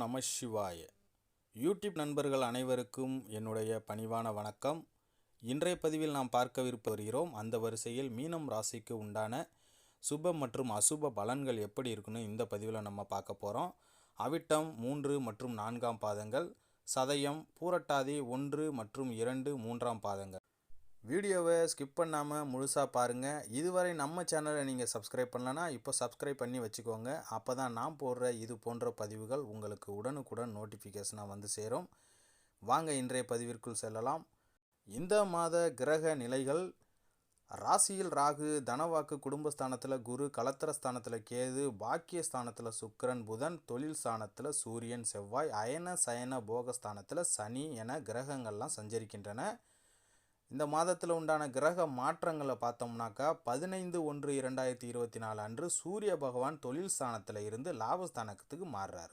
நம சிவாய. யூடியூப் நண்பர்கள் அனைவருக்கும் என்னுடைய பணிவான வணக்கம். இன்றைய பதிவில் நாம் பார்க்கவிருப்பு வருகிறோம். அந்த வரிசையில் மீனம் ராசிக்கு உண்டான சுப மற்றும் அசுப பலன்கள் எப்படி இருக்குன்னு இந்த பதிவில் நம்ம பார்க்க போகிறோம் அவிட்டம் மூன்று மற்றும் நான்காம் பாதங்கள் சதயம் பூரட்டாதி ஒன்று மற்றும் இரண்டு மூன்றாம் பாதங்கள். வீடியோவை ஸ்கிப் பண்ணாமல் முழுசாக பாருங்கள் இதுவரை நம்ம சேனலை நீங்கள் சப்ஸ்கிரைப் பண்ணலன்னா இப்போ சப்ஸ்கிரைப் பண்ணி வச்சுக்கோங்க. அப்போ தான் நான் போடுற இது போன்ற பதிவுகள் உங்களுக்கு உடனுக்குடன் நோட்டிஃபிகேஷனாக வந்து சேரும். வாங்க இன்றைய பதிவிற்குள் செல்லலாம். இந்த மாத கிரக நிலைகள் ராசியில் ராகு தனவாக்கு குடும்பஸ்தானத்தில் குரு கலத்திரஸ்தானத்தில் கேது பாக்கியஸ்தானத்தில் சுக்கரன் புதன் தொழில் ஸ்தானத்தில் சூரியன் செவ்வாய் அயன சயன போகஸ்தானத்தில் சனி என கிரகங்கள்லாம் சஞ்சரிக்கின்றன. இந்த மாதத்தில் உண்டான கிரக மாற்றங்களை பார்த்தோம்னாக்கா பதினைந்து ஒன்று இரண்டாயிரத்தி இருபத்தி நாலு அன்று சூரிய பகவான் தொழில் ஸ்தானத்தில் இருந்து லாபஸ்தானத்துக்கு மாறுறார்.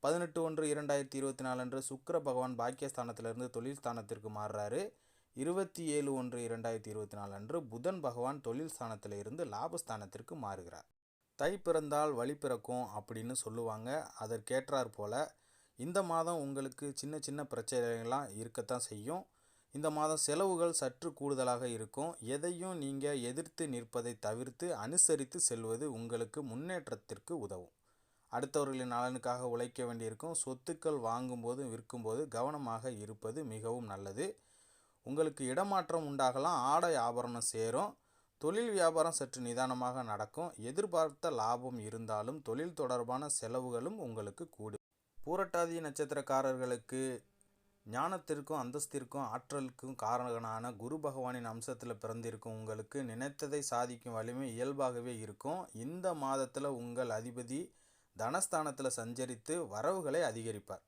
பதினெட்டு ஒன்று இரண்டாயிரத்தி இருபத்தி நாலு அன்று சுக்கர பகவான் பாக்கியஸ்தானத்திலிருந்து தொழில் ஸ்தானத்திற்கு மாறுறாரு. இருபத்தி ஏழு ஒன்று இரண்டாயிரத்தி இருபத்தி நாலு அன்று புதன் பகவான் தொழில் ஸ்தானத்தில் இருந்து லாபஸ்தானத்திற்கு மாறுகிறார். தை பிறந்தால் வழி பிறக்கும் அப்படின்னு சொல்லுவாங்க. அதற்கேற்றாற் போல இந்த மாதம் உங்களுக்கு சின்ன சின்ன பிரச்சனைகள்லாம் இருக்கத்தான் செய்யும். இந்த மாதம் செலவுகள் சற்று கூடுதலாக இருக்கும். எதையும் நீங்கள் எதிர்த்து நிற்பதை தவிர்த்து அனுசரித்து செல்வது உங்களுக்கு முன்னேற்றத்திற்கு உதவும். அடுத்தவர்களின் நலனுக்காக உழைக்க வேண்டியிருக்கும். சொத்துக்கள் வாங்கும்போது விற்கும்போது கவனமாக இருப்பது மிகவும் நல்லது. உங்களுக்கு இடமாற்றம் உண்டாகலாம். ஆடை ஆபரணம் சேரும். தொழில் வியாபாரம் சற்று நிதானமாக நடக்கும். எதிர்பார்த்த லாபம் இருந்தாலும் தொழில் தொடர்பான செலவுகளும் உங்களுக்கு கூடும். பூரட்டாதி நட்சத்திரக்காரர்களுக்கு ஞானத்திற்கும் அந்தஸ்திற்கும் ஆற்றலுக்கும் காரணனான குரு பகவானின் அம்சத்தில் பிறந்திருக்கும் உங்களுக்கு நினைத்ததை சாதிக்கும் வலிமை இயல்பாகவே இருக்கும். இந்த மாதத்தில் உங்கள் அதிபதி தனஸ்தானத்தில் சஞ்சரித்து வரவுகளை அதிகரிப்பார்.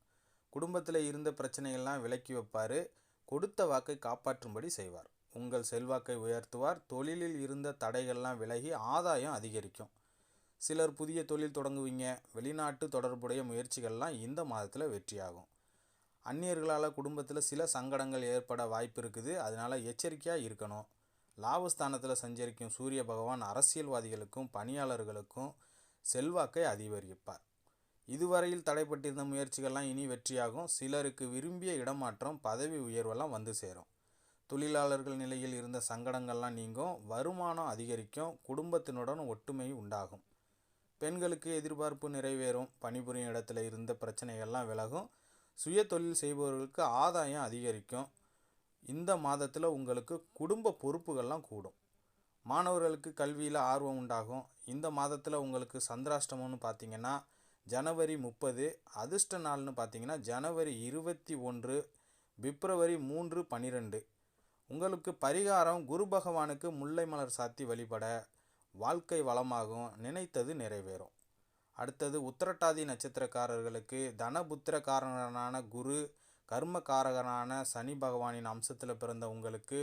குடும்பத்தில் இருந்த பிரச்சனைகள்லாம் விலக்கி வைப்பார். கொடுத்த வாக்கை காப்பாற்றும்படி செய்வார். உங்கள் செல்வாக்கை உயர்த்துவார். தொழிலில் இருந்த தடைகள்லாம் விலகி ஆதாயம் அதிகரிக்கும். சிலர் புதிய தொழில் தொடங்குவீங்க. வெளிநாட்டு தொடர்புடைய முயற்சிகள்லாம் இந்த மாதத்தில் வெற்றியாகும். அந்நியர்களால் குடும்பத்தில் சில சங்கடங்கள் ஏற்பட வாய்ப்பு இருக்குது அதனால் எச்சரிக்கையாக இருக்கணும். லாபஸ்தானத்தில் சஞ்சரிக்கும் சூரிய பகவான் அரசியல்வாதிகளுக்கும் பணியாளர்களுக்கும் செல்வாக்கை அதிகரிப்பார். இதுவரையில் தடைப்பட்டிருந்த முயற்சிகள்லாம் இனி வெற்றியாகும். சிலருக்கு விரும்பிய இடமாற்றம் பதவி உயர்வெல்லாம் வந்து சேரும். தொழிலாளர்கள் நிலையில் இருந்த சங்கடங்கள்லாம் நீங்கும். வருமானம் அதிகரிக்கும். குடும்பத்தினுடன் ஒற்றுமை உண்டாகும். பெண்களுக்கு எதிர்பார்ப்பு நிறைவேறும். பணிபுரியும் இடத்துல இருந்த பிரச்சனைகள்லாம் விலகும். சுய தொழில் செய்பவர்களுக்கு ஆதாயம் அதிகரிக்கும். இந்த மாதத்தில் உங்களுக்கு குடும்ப பொறுப்புகள்லாம் கூடும். மாணவர்களுக்கு கல்வியில் ஆர்வம் உண்டாகும். இந்த மாதத்தில் உங்களுக்கு சந்திராஷ்டமம்னு பார்த்தீங்கன்னா ஜனவரி முப்பது அதிர்ஷ்ட நாள்னு பார்த்தீங்கன்னா ஜனவரி இருபத்தி ஒன்று பிப்ரவரி மூன்று பன்னிரெண்டு உங்களுக்கு பரிகாரம் குரு பகவானுக்கு முல்லை மலர் சாத்தி வழிபட வாழ்க்கை வளமாகும். நினைத்தது நிறைவேறும். அடுத்தது உத்திரட்டாதி நட்சத்திரக்காரர்களுக்கு தனபுத்திரக்காரனான குரு கர்மகாரகனான சனி பகவானின் அம்சத்தில் பிறந்த உங்களுக்கு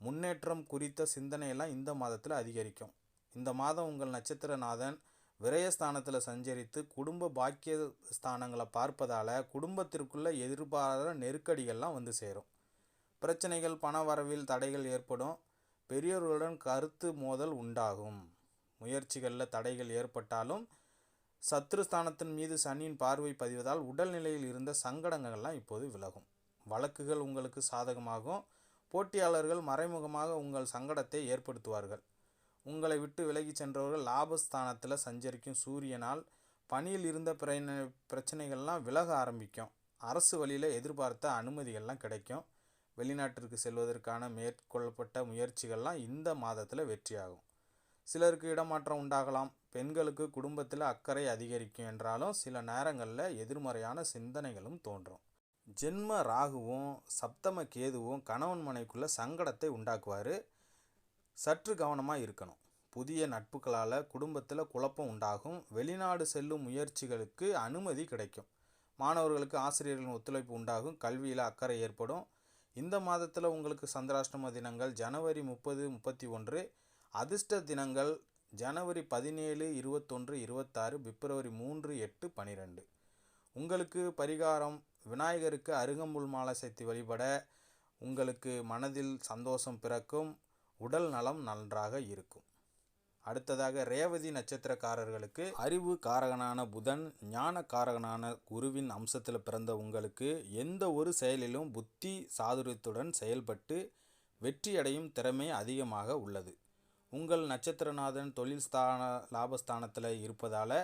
முன்னேற்றம் குறித்த சிந்தனையெல்லாம் இந்த மாதத்தில் அதிகரிக்கும். இந்த மாதம் உங்கள் நட்சத்திரநாதன் விரயஸ்தானத்தில் சஞ்சரித்து குடும்ப பாக்கிய ஸ்தானங்களை பார்ப்பதால் குடும்பத்திற்குள்ளே எதிர்பாராத நெருக்கடிகள்லாம் வந்து சேரும். பிரச்சனைகள் பண வரவில் தடைகள் ஏற்படும். பெரியோர்களுடன் கருத்து மோதல் உண்டாகும். முயற்சிகளில் தடைகள் ஏற்பட்டாலும் சத்ருஸ்தானத்தின் மீது சனியின் பார்வை பதிவதால் உடல்நிலையில் இருந்த சங்கடங்கள்லாம் இப்போது விலகும். வழக்குகள் உங்களுக்கு சாதகமாகும். போட்டியாளர்கள் மறைமுகமாக உங்கள் சங்கடத்தை ஏற்படுத்துவார்கள். உங்களை விட்டு விலகி சென்றவர்கள் லாபஸ்தானத்தில் சஞ்சரிக்கும் சூரியனால் பணியில் இருந்த பிரச்சனைகள்லாம் விலக ஆரம்பிக்கும். அரசு வழியில் எதிர்பார்த்த அனுமதிகள்லாம் கிடைக்கும். வெளிநாட்டிற்கு செல்வதற்கான மேற்கொள்ளப்பட்ட முயற்சிகள்லாம் இந்த மாதத்தில் வெற்றியாகும். சிலருக்கு இடமாற்றம் உண்டாகலாம். பெண்களுக்கு குடும்பத்தில் அக்கறை அதிகரிக்கும் என்றாலும் சில நேரங்களில் எதிர்மறையான சிந்தனைகளும் தோன்றும். ஜென்ம ராகுவும் சப்தம கேதுவும் கணவன் மனைக்குள்ள சங்கடத்தை உண்டாக்குவார். சற்று கவனமாக இருக்கணும். புதிய நட்புகளால் குடும்பத்தில் குழப்பம் உண்டாகும். வெளிநாடு செல்லும் முயற்சிகளுக்கு அனுமதி கிடைக்கும். மாணவர்களுக்கு ஆசிரியர்களின் ஒத்துழைப்பு உண்டாகும். கல்வியில் அக்கறை ஏற்படும். இந்த மாதத்தில் உங்களுக்கு சந்திராஷ்டம தினங்கள் ஜனவரி முப்பது முப்பத்தி ஒன்று. அதிர்ஷ்ட தினங்கள் ஜனவரி பதினேழு இருபத்தொன்று இருபத்தாறு பிப்ரவரி மூன்று எட்டு பனிரெண்டு. உங்களுக்கு பரிகாரம் விநாயகருக்கு அருகம்புல் மாலை சேர்த்து வழிபட உங்களுக்கு மனதில் சந்தோஷம் பிறக்கும் உடல் நலம் நன்றாக இருக்கும். அடுத்ததாக ரேவதி நட்சத்திரக்காரர்களுக்கு அறிவு காரகனான புதன் ஞான காரகனான குருவின் அம்சத்தில் பிறந்த உங்களுக்கு எந்த ஒரு செயலிலும் புத்தி சாதுரியத்துடன் செயல்பட்டு வெற்றியடையும் திறமை அதிகமாக உள்ளது. உங்கள் நட்சத்திரநாதன் தொழில் ஸ்தான லாபஸ்தானத்தில் இருப்பதால்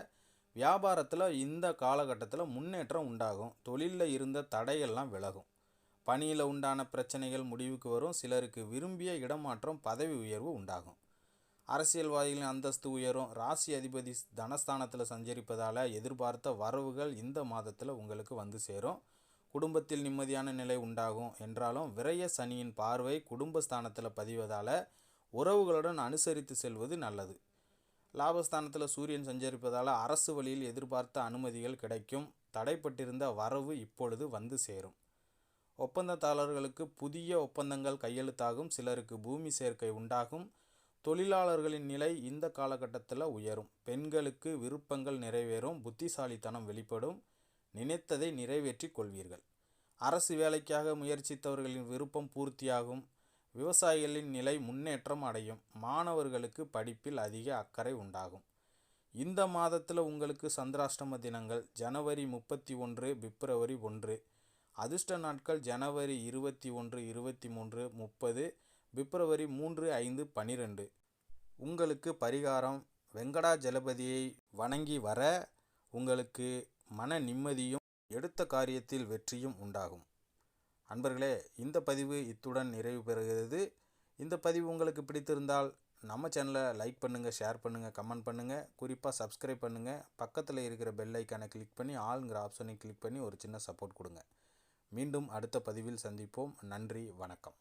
வியாபாரத்தில் இந்த காலகட்டத்தில் முன்னேற்றம் உண்டாகும். தொழிலில் இருந்த தடையெல்லாம் விலகும். பணியில் உண்டான பிரச்சனைகள் முடிவுக்கு வரும். சிலருக்கு விரும்பிய இடமாற்றம் பதவி உயர்வு உண்டாகும். அரசியல்வாதிகளின் அந்தஸ்து உயரும். ராசி அதிபதி தனஸ்தானத்தில் சஞ்சரிப்பதால் எதிர்பார்த்த வரவுகள் இந்த மாதத்தில் உங்களுக்கு வந்து சேரும். குடும்பத்தில் நிம்மதியான நிலை உண்டாகும். என்றாலும் விரைய சனியின் பார்வை குடும்பஸ்தானத்தில் பதிவதால் உறவுகளுடன் அனுசரித்து செல்வது நல்லது. லாபஸ்தானத்தில் சூரியன் சஞ்சரிப்பதால் அரசு வழியில் எதிர்பார்த்த அனுமதிகள் கிடைக்கும். தடைப்பட்டிருந்த வரவு இப்பொழுது வந்து சேரும். ஒப்பந்ததாரர்களுக்கு புதிய ஒப்பந்தங்கள் கையெழுத்தாகும். சிலருக்கு பூமி சேர்க்கை உண்டாகும். தொழிலாளர்களின் நிலை இந்த காலகட்டத்தில் உயரும். பெண்களுக்கு விருப்பங்கள் நிறைவேறும். புத்திசாலித்தனம் வெளிப்படும். நினைத்ததை நிறைவேற்றி கொள்வீர்கள். அரசு வேலைக்காக முயற்சித்தவர்களின் விருப்பம் பூர்த்தியாகும். விவசாயிகளின் நிலை முன்னேற்றம் அடையும். மாணவர்களுக்கு படிப்பில் அதிக அக்கறை உண்டாகும். இந்த மாதத்தில் உங்களுக்கு சந்திராஷ்டம தினங்கள் ஜனவரி முப்பத்தி ஒன்று பிப்ரவரி ஒன்று அதிர்ஷ்ட நாட்கள் ஜனவரி இருபத்தி ஒன்று இருபத்தி மூன்று முப்பது பிப்ரவரி மூன்று ஐந்து பனிரெண்டு. உங்களுக்கு பரிகாரம் வெங்கடாஜலபதியை வணங்கி வர உங்களுக்கு மன நிம்மதியும் எடுத்த காரியத்தில் வெற்றியும் உண்டாகும். அன்பர்களே இந்த பதிவு இத்துடன் நிறைவு பெறுகிறது. இந்த பதிவு உங்களுக்கு பிடித்திருந்தால் நம்ம சேனலை லைக் பண்ணுங்கள் ஷேர் பண்ணுங்கள் கமெண்ட் பண்ணுங்கள் குறிப்பாக சப்ஸ்கிரைப் பண்ணுங்கள் பக்கத்தில் இருக்கிற பெல் ஐக்கானை கிளிக் பண்ணி ஆளுங்கிற ஆப்ஷனை கிளிக் பண்ணி ஒரு சின்ன சப்போர்ட் கொடுங்க. மீண்டும் அடுத்த பதிவில் சந்திப்போம். நன்றி வணக்கம்.